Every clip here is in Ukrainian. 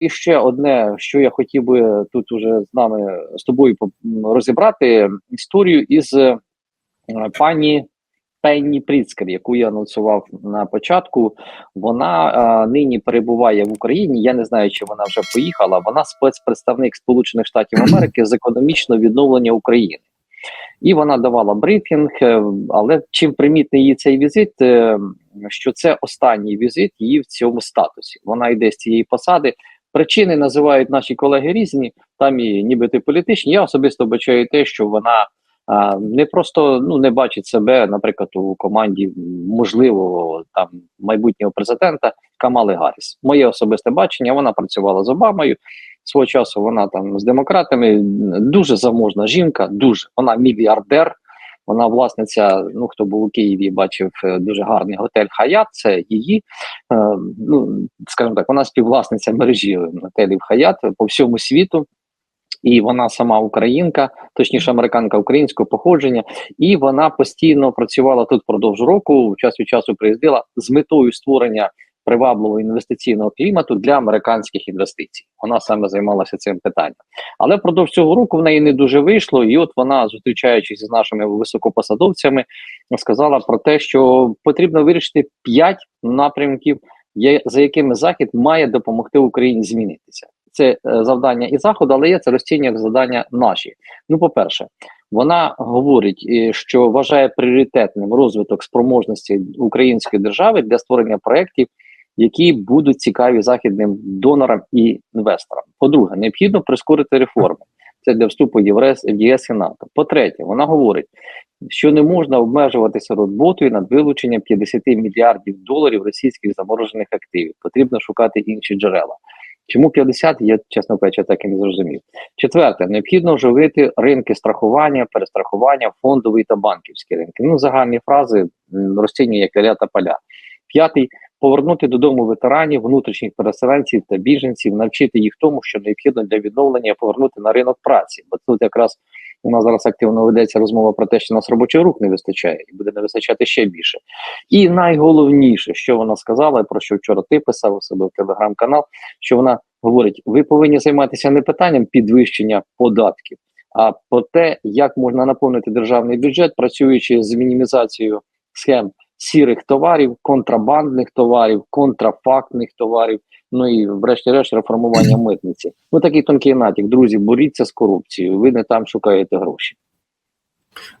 І ще одне, що я хотів би тут уже з нами з тобою розібрати історію із е, пані Пенні Пріцкер, яку я анонсував на початку. Вона е, нині перебуває в Україні. Я не знаю, чи вона вже поїхала. Вона спецпредставник Сполучених Штатів Америки з економічного відновлення України. І вона давала брифінг, е, але чим примітний її цей візит, що це останній візит її в цьому статусі. Вона йде з цієї посади. Причини називають наші колеги різні, там і нібито політичні. Я особисто бачаю те, що вона а, не просто ну не бачить себе, наприклад, у команді можливого там майбутнього президента Камали Гарріс. Моє особисте бачення. Вона працювала з Обамою. Свого часу вона там з демократами дуже заможна жінка, дуже вона мільярдер. Вона власниця. Ну хто був у Києві, бачив е, дуже гарний готель Хаят. Це її. Е, ну скажімо так, вона співвласниця мережі готелів Хаят по всьому світу. І вона сама українка, точніше, американка українського походження, і вона постійно працювала тут впродовж року. Час від часу приїздила з метою створення привабливого інвестиційного клімату для американських інвестицій. Вона саме займалася цим питанням. Але впродовж цього року в неї не дуже вийшло. І от вона, зустрічаючись з нашими високопосадовцями, сказала про те, що потрібно вирішити п'ять напрямків, за якими захід має допомогти Україні змінитися. Це е, завдання і заходу, але є це розцінює як завдання наші. Ну, по-перше, вона говорить, е, що вважає пріоритетним розвиток спроможності української держави для створення проєктів, які будуть цікаві західним донорам і інвесторам. По-друге, необхідно прискорити реформи. Це для вступу в ЄВРЕС, в ЄС і НАТО. По-третє, вона говорить, що не можна обмежуватися роботою над вилученням 50 мільярдів доларів російських заморожених активів. Потрібно шукати інші джерела. Чому 50, я, чесно кажучи, так і не зрозумів. Четверте, необхідно оживити ринки страхування, перестрахування, фондовий та банківські ринки. Ну, загальні фрази розцінює як ля та поля. П'ятий повернути додому ветеранів, внутрішніх переселенців та біженців, навчити їх тому, що необхідно для відновлення повернути на ринок праці. Бо тут якраз у нас зараз активно ведеться розмова про те, що нас робочих рук не вистачає, і буде не вистачати ще більше. І найголовніше, що вона сказала, про що вчора ти писав у себе в телеграм-канал, що вона говорить: ви повинні займатися не питанням підвищення податків, а про те, як можна наповнити державний бюджет, працюючи з мінімізацією схем сірих товарів, контрабандних товарів, контрафактних товарів. Ну і врешті-решт реформування митниці. Ну такий тонкий натяк. Друзі, боріться з корупцією. Ви не там шукаєте гроші.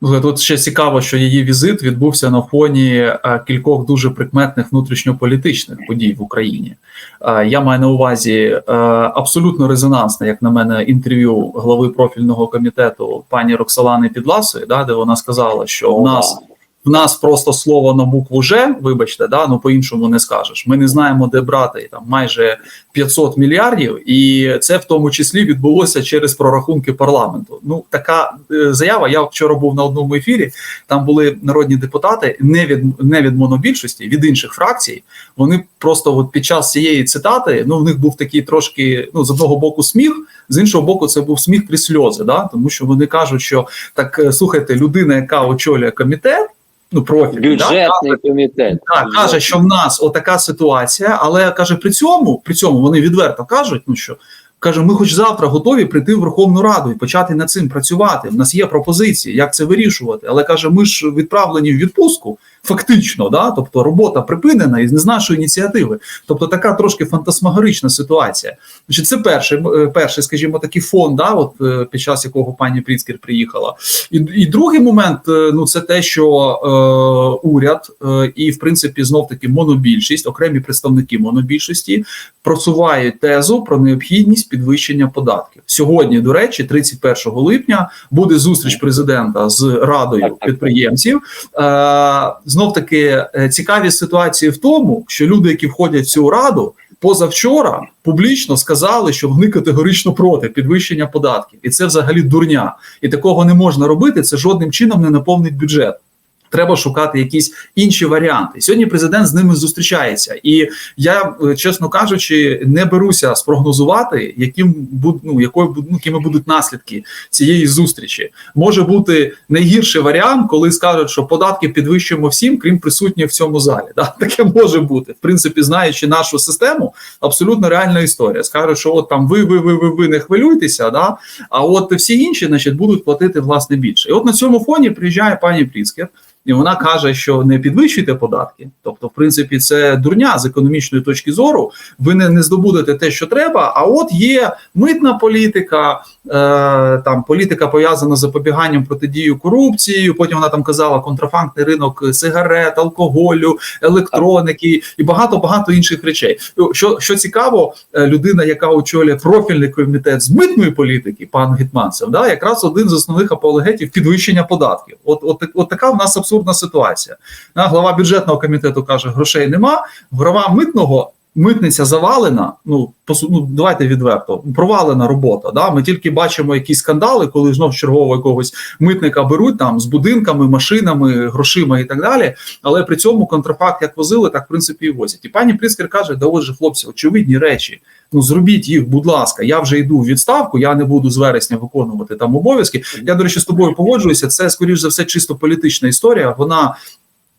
Ну, Тут ще цікаво, що її візит відбувся на фоні е, кількох дуже прикметних внутрішньополітичних подій в Україні. Е, Я маю на увазі е, абсолютно резонансне, як на мене, інтерв'ю глави профільного комітету пані Роксолани Підласої, да, де вона сказала, що в нас. В нас просто слово на букву Ж, вибачте, да ну по-іншому не скажеш. Ми не знаємо, де брати там майже 500 мільярдів, і це в тому числі відбулося через прорахунки парламенту. Ну така е, заява. Я вчора був на одному ефірі. Там були народні депутати, не від не від монобільшості, від інших фракцій. Вони просто от під час цієї цитати, ну в них був такий трошки ну з одного боку сміх, з іншого боку, це був сміх крізь сльози. Да, тому що вони кажуть, що так е, слухайте, людина, яка очолює комітет. Ну, профіль, бюджетний да, комітет так, каже, що в нас отака ситуація, але каже, при цьому при цьому вони відверто кажуть, ну що каже, ми хоч завтра готові прийти в Верховну Раду і почати над цим працювати. В нас є пропозиції, як це вирішувати. Але каже, ми ж відправлені в відпустку, фактично, да, тобто робота припинена із не з нашої ініціативи. Тобто така трошки фантасмагорична ситуація. Значить, це перший, е, перший, скажімо, такий фон, да, от е, під час якого пані Пріцкер приїхала. І, і другий момент, е, ну це те, що е, уряд е, і, в принципі, знов таки монобільшість, окремі представники монобільшості просувають тезу про необхідність підвищення податків. Сьогодні, до речі, 31 липня буде зустріч президента з радою підприємців. Е, знов таки е, цікаві ситуації в тому, що люди, які входять в цю раду. Позавчора публічно сказали, що вони категорично проти підвищення податків, і це взагалі дурня. І такого не можна робити. Це жодним чином не наповнить бюджет. Треба шукати якісь інші варіанти. Сьогодні президент з ними зустрічається, і я, е, чесно кажучи, не беруся спрогнозувати, яким ну, якою ну, якими будуть наслідки цієї зустрічі. Може бути найгірший варіант, коли скажуть, що податки підвищуємо всім, крім присутніх в цьому залі. Да? Таке може бути. В принципі, знаючи нашу систему, абсолютно реальна історія. Скажуть, що от там ви, ви, ви, ви, ви не хвилюйтеся, да? а от всі інші, значить, будуть платити власне більше. І от на цьому фоні приїжджає пані Пріцкер. І вона каже, що не підвищуйте податки. Тобто, в принципі, це дурня з економічної точки зору. Ви не, не здобудете те, що треба. А от є митна політика, е, там політика пов'язана з запобіганням протидію корупції. Потім вона там казала контрафактний ринок сигарет, алкоголю, електроніки і багато багато інших речей. Що, що цікаво, е, людина, яка очолює профільний комітет з митної політики, пан Гетманцев, да, якраз один з основних апологетів підвищення податків. От, от, от така в нас абсурдна ситуація. Да, глава бюджетного комітету каже, грошей нема. Глава митного. Митниця завалена. Ну по су- ну, давайте відверто провалена робота. Да, ми тільки бачимо якісь скандали, коли знов чергового якогось митника беруть там з будинками, машинами, грошима і так далі. Але при цьому контрафакт як возили, так в принципі і возять. І пані Пріскер каже: да от же хлопці, очевидні речі. Ну зробіть їх, будь ласка. Я вже йду в відставку. Я не буду з вересня виконувати там обов'язки. Я до речі з тобою погоджуюся. Це скоріш за все чисто політична історія. Вона.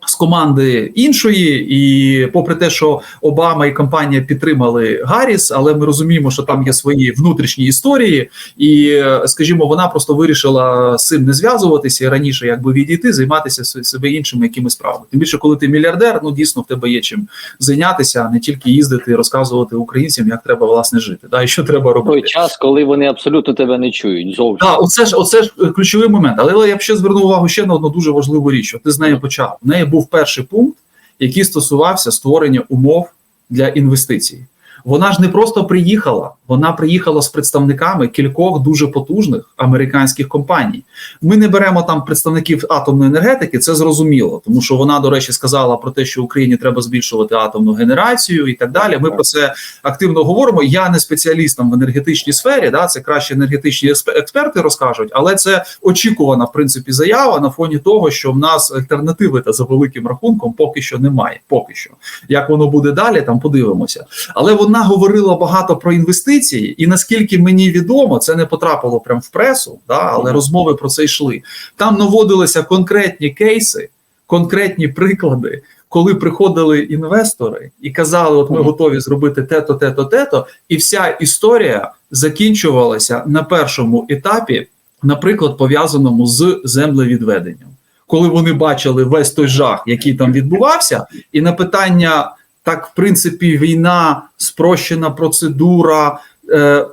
З команди іншої, і попри те, що Обама і компанія підтримали Гарріс, але ми розуміємо, що там є свої внутрішні історії, і скажімо, вона просто вирішила з цим не зв'язуватися і раніше, якби відійти, займатися себе іншими якимись справами. Тим більше, коли ти мільярдер, ну дійсно в тебе є чим зайнятися, а не тільки їздити і розказувати українцям, як треба власне жити, да і що треба той робити. час, коли вони абсолютно тебе не чують зовсім. Так, оце ж оце ж е, ключовий момент. Але я б ще звернув увагу ще на одну дуже важливу річ. От ти з нею почав. В неї був перший пункт, який стосувався створення умов для інвестицій. Вона ж не просто приїхала, вона приїхала з представниками кількох дуже потужних американських компаній. Ми не беремо там представників атомної енергетики, це зрозуміло, тому що вона, до речі, сказала про те, що Україні треба збільшувати атомну генерацію і так далі. Ми про це активно говоримо. Я не спеціаліст там в енергетичній сфері, да, це краще енергетичні експерти розкажуть, але це очікувана в принципі заява на фоні того, що в нас альтернативи та за великим рахунком поки що немає. Поки що як воно буде далі, там подивимося. Але вона говорила багато про інвестиції, і наскільки мені відомо, це не потрапило прямо в пресу, да, але розмови про це йшли. Там наводилися конкретні кейси, конкретні приклади. Коли приходили інвестори і казали, от ми готові зробити те-то, те-то, те-то, і вся історія закінчувалася на першому етапі, наприклад, пов'язаному з землевідведенням. Коли вони бачили весь той жах, який там відбувався, і на питання так, в принципі, війна, спрощена процедура,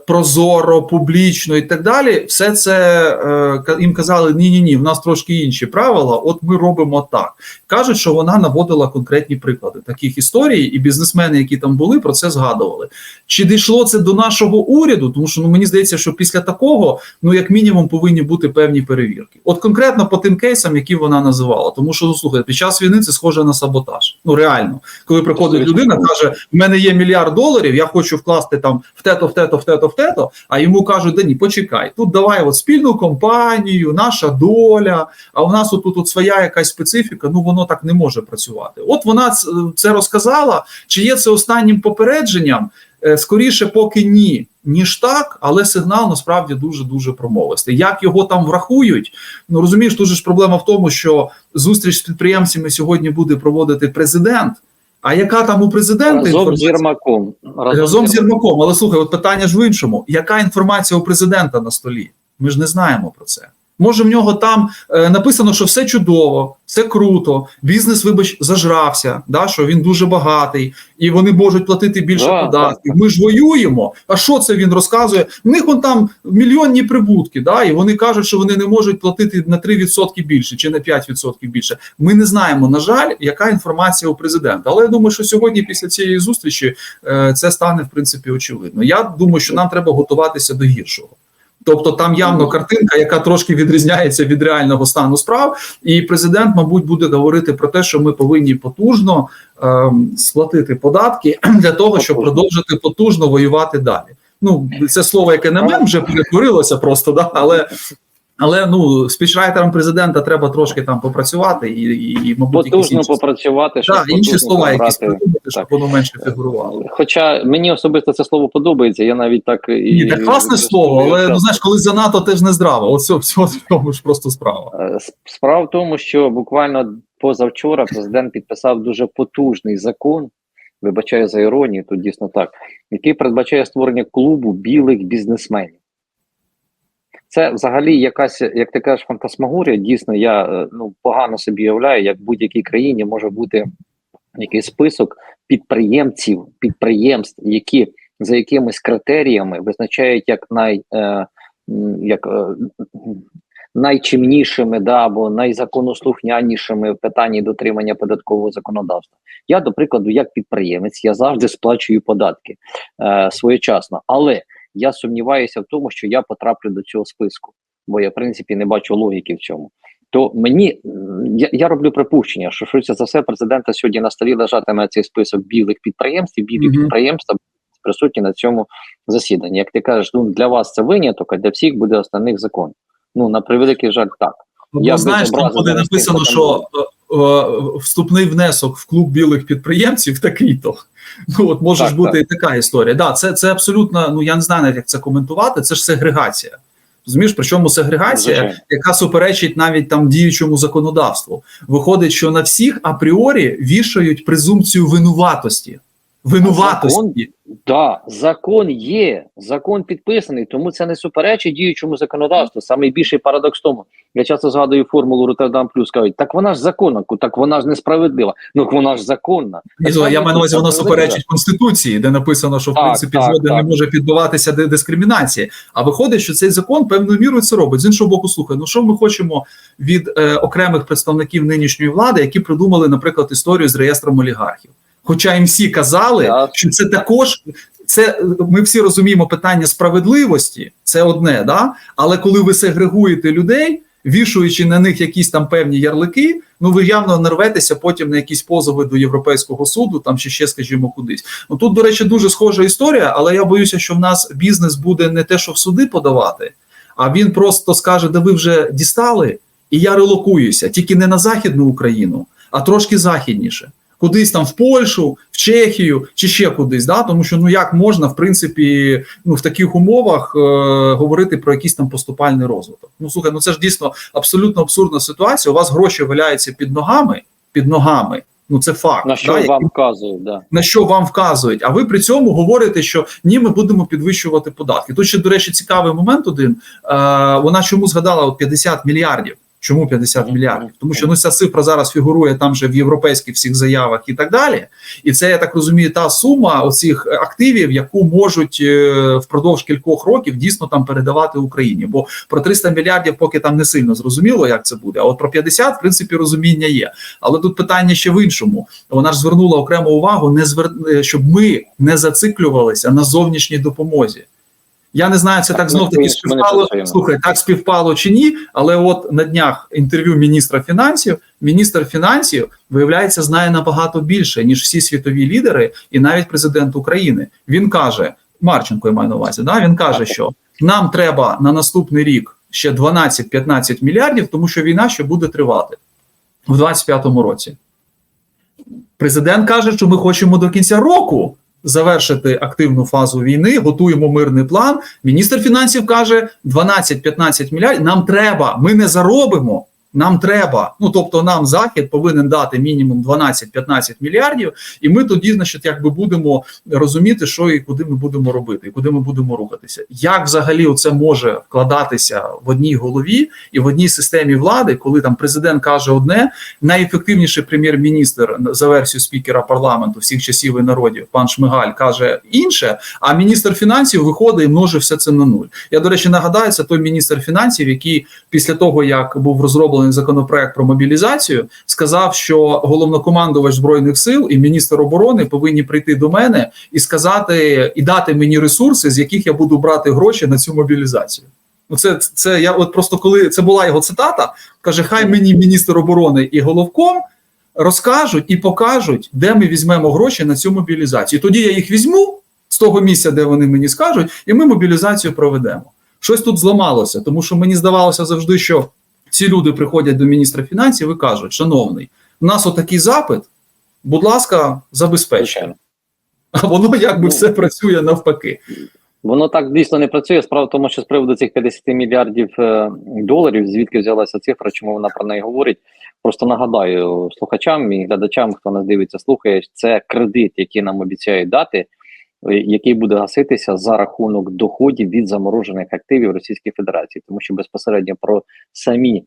прозоро, публічно і так далі. Все це е, їм казали: ні, ні, ні, в нас трошки інші правила. От ми робимо так. Кажуть, що вона наводила конкретні приклади таких історій, і бізнесмени, які там були, про це згадували. Чи дійшло це до нашого уряду? Тому що ну мені здається, що після такого, ну як мінімум, повинні бути певні перевірки. От конкретно по тим кейсам, які вона називала, тому що ну, слухайте, під час війни це схоже на саботаж. Ну реально, коли приходить людина, каже: в мене є мільярд доларів, я хочу вкласти там в тето, в тето, в тето, в тето. А йому кажуть, да ні, почекай, тут давай от спільну компанію, наша доля. А у нас отут от своя якась специфіка. Ну воно так не може працювати. От вона це розказала. Чи є це останнім попередженням? Е, Скоріше, поки ні, ніж так, але сигнал насправді дуже дуже промовистий. Як його там врахують? Ну розумієш, тут ж проблема в тому, що зустріч з підприємцями сьогодні буде проводити президент. А яка там у президента Разом з Єрмаком разом, разом з Єрмаком? Але слухай, от питання ж в іншому: яка інформація у президента на столі? Ми ж не знаємо про це. Може, в нього там е, написано, що все чудово, все круто, бізнес, вибач, зажрався, да, що він дуже багатий, і вони можуть платити більше Да, податків. Ми ж воюємо. А що це він розказує? В них он там мільйонні прибутки, да, і вони кажуть, що вони не можуть платити на 3% більше чи на 5% більше. Ми не знаємо, на жаль, яка інформація у президента. Але я думаю, що сьогодні, після цієї зустрічі, е, це стане в принципі очевидно. Я думаю, що нам треба готуватися до гіршого. Тобто там явно картинка, яка трошки відрізняється від реального стану справ, і президент, мабуть, буде говорити про те, що ми повинні потужно ем, сплатити податки для того, щоб продовжити потужно воювати далі. Ну це слово, яке на мене вже перетворилося просто, да але Але ну спічрайтерам президента треба трошки там попрацювати і, і, і мабуть, якісь інші, попрацювати, щоб да, інші слова якісь придумати, щоб воно менше фігурувало. Хоча мені особисто це слово подобається, я навіть так і Ні, так класне слово, але ну знаєш, коли занадто теж не здраво. Оце в цьому ж просто справа. Е, Справа в тому, що буквально позавчора президент підписав дуже потужний закон. Вибачаю за іронію, тут дійсно так, який передбачає створення клубу білих бізнесменів. Це взагалі якась, як ти кажеш, фантасмагорія. Дійсно, я е, ну погано собі уявляю, як в будь-якій країні може бути якийсь список підприємців, підприємств, які за якимись критеріями визначають як най е, як е, найчимнішими, да або найзаконослухнянішими в питанні дотримання податкового законодавства. Я, до прикладу, як підприємець, я завжди сплачую податки е, своєчасно, але я сумніваюся в тому, що я потраплю до цього списку, бо я в принципі не бачу логіки в цьому. То мені я, я роблю припущення, що швидше за все президента сьогодні на столі лежатиме цей список білих підприємств, і білі Мгм. підприємства присутні на цьому засіданні. Як ти кажеш, ну для вас це виняток, а для всіх буде основних закон. Ну на превеликий жаль, так. Ну, Я знаєш, там буде написано, що е, е, вступний внесок в клуб білих підприємців такий-то. Ну от може Так, ж бути і така історія. Да, це, це абсолютно, ну я не знаю навіть як це коментувати. Це ж сегрегація. Розумієш, причому сегрегація, яка суперечить навіть там діючому законодавству. Виходить, що на всіх апріорі вішають презумпцію винуватості. Винуватості. Да, закон є, закон підписаний, тому це не суперечить діючому законодавству. Саме більший парадокс тому. Я часто згадую формулу Роттердам Плюс. кажуть, так вона ж законна, так вона ж несправедлива. Ну вона ж законна. Ні, Так я маю на увазі, справедливо. суперечить конституції, де написано, що в Так, принципі так, не може піддаватися ди- дискримінації. А виходить, що цей закон певною мірою це робить. З іншого боку, слухай, ну що ми хочемо від е, окремих представників нинішньої влади, які придумали, наприклад, історію з реєстром олігархів. Хоча їм всі казали, Так. що це також це ми всі розуміємо питання справедливості, це одне, да але коли ви сегрегуєте людей, вішуючи на них якісь там певні ярлики, ну ви явно нарветеся потім на якісь позови до Європейського суду, там чи ще, скажімо, кудись. Ну тут, до речі, дуже схожа історія, але я боюся, що в нас бізнес буде не те, що в суди подавати, а він просто скаже: да ви вже дістали, і я релокуюся, тільки не на Західну Україну, а трошки західніше. Кудись там в Польщу, в Чехію чи ще кудись, да тому що ну як можна в принципі ну в таких умовах е, говорити про якийсь там поступальний розвиток. Ну слухай, ну це ж дійсно абсолютно абсурдна ситуація. У вас гроші валяються під ногами, під ногами. Ну це факт. На що да, вам вказують, да. на що вам вказують, а ви при цьому говорите, що ні, ми будемо підвищувати податки. Тут ще, до речі, цікавий момент один. Е, вона чому згадала от 50 мільярдів? Чому 50 мільярдів? Тому що ну ця цифра зараз фігурує там же в європейських всіх заявах і так далі. І це я так розумію, та сума оцих активів, яку можуть е, впродовж кількох років дійсно там передавати Україні. Бо про 300 мільярдів поки там не сильно зрозуміло, як це буде. А от про 50, в принципі, розуміння є. Але тут питання ще в іншому. Вона ж звернула окрему увагу, не звер... е, щоб ми не зациклювалися на зовнішній допомозі. Я не знаю, це так, Так, знов таки співпало. Слухай, так співпало чи ні? Але от на днях інтерв'ю міністра фінансів, міністр фінансів виявляється знає набагато більше ніж всі світові лідери, і навіть президент України. Він каже: Марченко, я маю на увазі. Да? Він каже, що нам треба на наступний рік ще 12-15 мільярдів, тому що війна ще буде тривати в 25-му році. Президент каже, що ми хочемо до кінця року завершити активну фазу війни, готуємо мирний план. Міністр фінансів каже: 12-15 мільярдів. Нам треба, ми не заробимо. Нам треба. Ну тобто, нам захід повинен дати мінімум 12-15 мільярдів, і ми тоді, значить, якби будемо розуміти, що і куди ми будемо робити, і куди ми будемо рухатися. Як взагалі це може вкладатися в одній голові і в одній системі влади, коли там президент каже одне, найефективніший прем'єр-міністр за версією спікера парламенту всіх часів і народів, пан Шмигаль, каже інше. А міністр фінансів виходить і множить все це на нуль. Я до речі нагадаю, це той міністр фінансів, який після того як був розроблений законопроект про мобілізацію, сказав, що головнокомандувач збройних сил і міністр оборони повинні прийти до мене і сказати і дати мені ресурси, з яких я буду брати гроші на цю мобілізацію. Ну, це, це я от просто коли це була його цитата, каже: Хай мені міністр оборони і головком розкажуть і покажуть, де ми візьмемо гроші на цю мобілізацію. Тоді я їх візьму з того місця, де вони мені скажуть, і ми мобілізацію проведемо. щось тут зламалося, тому що мені здавалося завжди, що ці люди приходять до міністра фінансів і кажуть: шановний, у нас отакий запит, будь ласка, забезпечте. А воно якби Ну. все працює навпаки. Воно так дійсно не працює. Справа в тому, що з приводу цих 50 мільярдів е, доларів, звідки взялася цифра, чому вона про неї говорить. Просто нагадаю слухачам і глядачам, хто нас дивиться, слухає, це кредит, який нам обіцяють дати, який буде гаситися за рахунок доходів від заморожених активів Російської Федерації, тому що безпосередньо про самі е,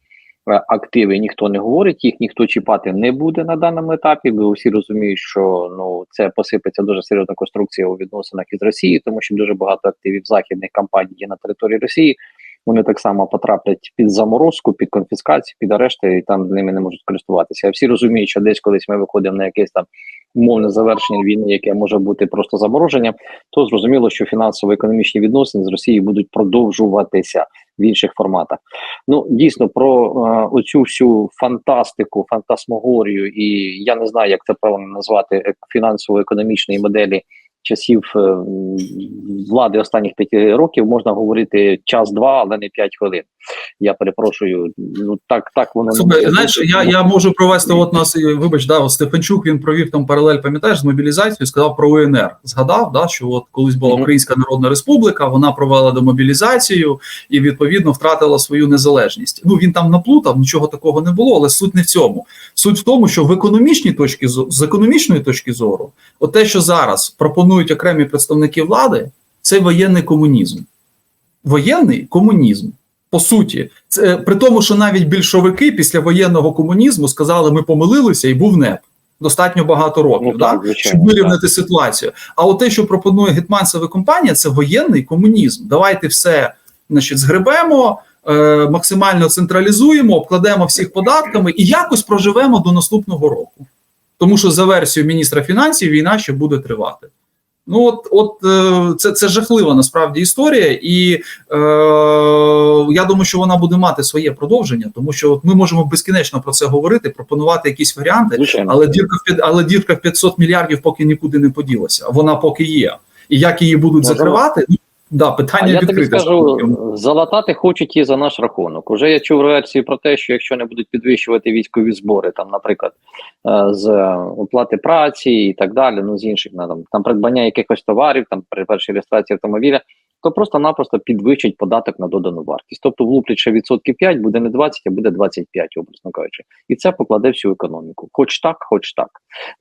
активи ніхто не говорить, їх ніхто чіпати не буде на даному етапі. Бо всі розуміють, що ну це посипеться дуже серйозна конструкція у відносинах із Росією, тому що дуже багато активів західних компаній є на території Росії. Вони так само потраплять під заморозку, під конфіскацію, під арешти, і там ними не можуть користуватися. А всі розуміють, що десь колись ми виходимо на якесь там умовне завершення війни, яке може бути просто замороженням, то зрозуміло, що фінансово-економічні відносини з Росією будуть продовжуватися в інших форматах. Ну дійсно про е, оцю всю фантастику, фантасмогорію, і я не знаю, як це правильно назвати фінансово-економічної моделі часів е, влади останніх п'яти років можна говорити час-два, але не п'ять хвилин. Я перепрошую. Ну так, так воно не Слухай, знаєш, я, я можу провести от нас, вибач, да, от Стефанчук він провів там паралель, пам'ятаєш, з мобілізацією, сказав про УНР. Згадав, да, що от колись була Українська Народна Республіка, вона провела демобілізацію і відповідно втратила свою незалежність. Ну він там наплутав, нічого такого не було, але суть не в цьому. Суть в тому, що в економічній зору, з економічної точки зору, от те, що зараз пропонують окремі представники влади, це воєнний комунізм. Воєнний комунізм. По суті, це при тому, що навіть більшовики після воєнного комунізму сказали, ми помилилися, і був НЕП достатньо багато років, Ну, так, звичайно, щоб вирівняти ситуацію. А от те, що пропонує гетманцева компанія, це воєнний комунізм. Давайте все значить, згребемо, е, максимально централізуємо, обкладемо всіх податками і якось проживемо до наступного року. Тому що за версією міністра фінансів війна ще буде тривати. Ну, от, от е, це, це жахлива насправді історія, і е, я думаю, що вона буде мати своє продовження, тому що от ми можемо безкінечно про це говорити, пропонувати якісь варіанти, Звичайно. але дірка в але дірка в 500 мільярдів поки нікуди не поділася. Вона поки є. І як її будуть Можливо. закривати? Да, А питання я тобі скажу, залатати хочуть і за наш рахунок. Уже я чув версію про те, що якщо не будуть підвищувати військові збори, там, наприклад, е, з оплати праці і так далі, ну з інших там, там придбання якихось товарів, там при першій реєстрації автомобіля, то просто-напросто підвищать податок на додану вартість. Тобто влуплять ще відсотків 5, буде не 20, а буде 25, образно кажучи. І це покладе всю економіку. Хоч так, хоч так.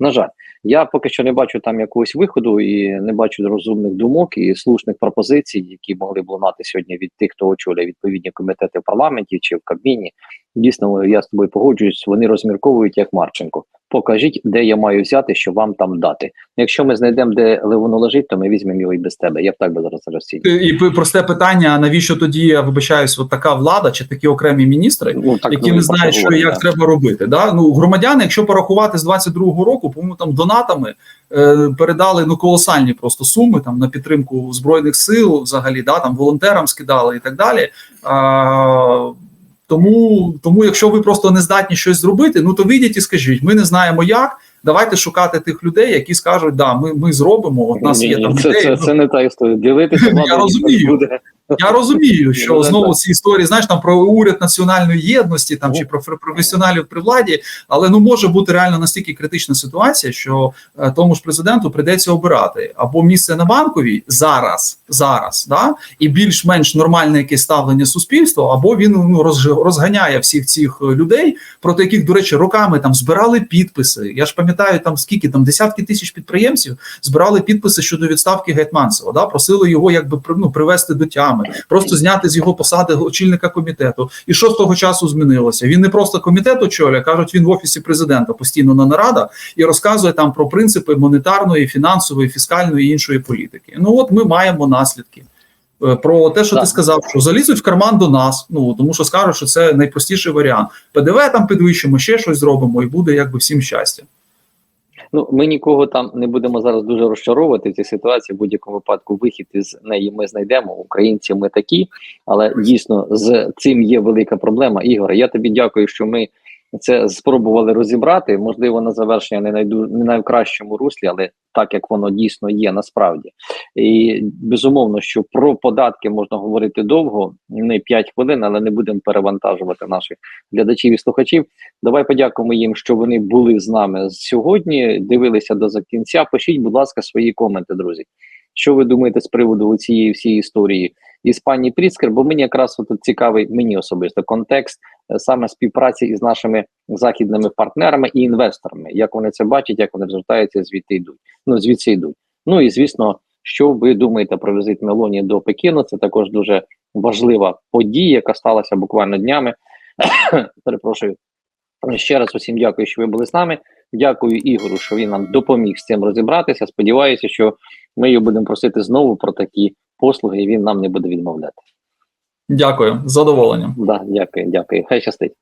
На жаль, я поки що не бачу там якогось виходу і не бачу розумних думок і слушних пропозицій, які могли б лунати сьогодні від тих, хто очолює відповідні комітети в парламенті чи в Кабміні. Дійсно, я з тобою погоджуюсь. Вони розмірковують як Марченко. Покажіть, де я маю взяти, що вам там дати. Якщо ми знайдемо, де воно лежить, то ми візьмемо його і без тебе. Я б так би зараз розцінював. І просте питання: навіщо тоді я вибачаюсь, от така влада чи такі окремі міністри, Ну, так, які ну, не знають, що і як да. треба робити. Да? Ну, громадяни, якщо порахувати з 22-го року, по-моєму, там донатами е, передали ну колосальні просто суми там на підтримку збройних сил, взагалі, да, там волонтерам скидали і так далі. А, тому, тому, якщо ви просто не здатні щось зробити, ну то вийдіть і скажіть, ми не знаємо як. Давайте шукати тих людей, які скажуть, да, ми, ми зробимо. От нас Ні, є ні, там це, ідеї. це, ну, це не та історія. Ділитися Я розумію. буде. Я розумію, що Ну, знову ці історії, знаєш, там про уряд національної єдності, там чи про професіоналів при владі, але ну може бути реально настільки критична ситуація, що е, тому ж президенту прийдеться обирати або місце на банковій зараз, зараз, да, і більш-менш нормальне якесь ставлення суспільства, або він ну розганяє всіх цих е, людей, проти яких, до речі, роками там збирали підписи. Я ж пам'ятаю, там скільки там десятки тисяч підприємців збирали підписи щодо відставки Гетманцева, да, просили його якби ну, привести до тями, просто зняти з його посади очільника комітету. І що з того часу змінилося? Він не просто комітет очолює, кажуть, він в офісі президента постійно на нарадах і розказує там про принципи монетарної, фінансової, фіскальної і іншої політики. Ну от ми маємо наслідки. Е, Про те, що Так. ти сказав, що залізуть в карман до нас, ну тому що скажуть, що це найпростіший варіант. ПДВ там підвищимо, ще щось зробимо, і буде якби всім щастя. Ну, ми нікого там не будемо зараз дуже розчаровувати в цій ситуації. В будь-якому випадку вихід із неї ми знайдемо. Українці ми такі, але дійсно з цим є велика проблема. Ігоре, я тобі дякую, що ми це спробували розібрати. Можливо, на завершення не найду не найкращому руслі, але так як воно дійсно є насправді. І безумовно, що про податки можна говорити довго, не 5 хвилин, але не будемо перевантажувати наших глядачів і слухачів. Давай подякуємо їм, що вони були з нами сьогодні. Дивилися до за кінця. Пишіть, будь ласка, свої коменти, друзі. Що ви думаєте з приводу цієї всієї історії із пані Пріцкер? Бо мені якраз тут цікавий мені особисто контекст е, саме співпраці із нашими західними партнерами і інвесторами. Як вони це бачать, як вони звертаються, звідти йдуть. Ну звідси йдуть. Ну і звісно, що ви думаєте про візит Мелоні до Пекіну? Це також дуже важлива подія, яка сталася буквально днями. Перепрошую. Ще раз усім дякую, що ви були з нами. Дякую Ігору, що він нам допоміг з цим розібратися. Сподіваюся, що ми його будемо просити знову про такі послуги, і він нам не буде відмовляти. Дякую, з задоволенням. Да, дякую, дякую. Хай щастить.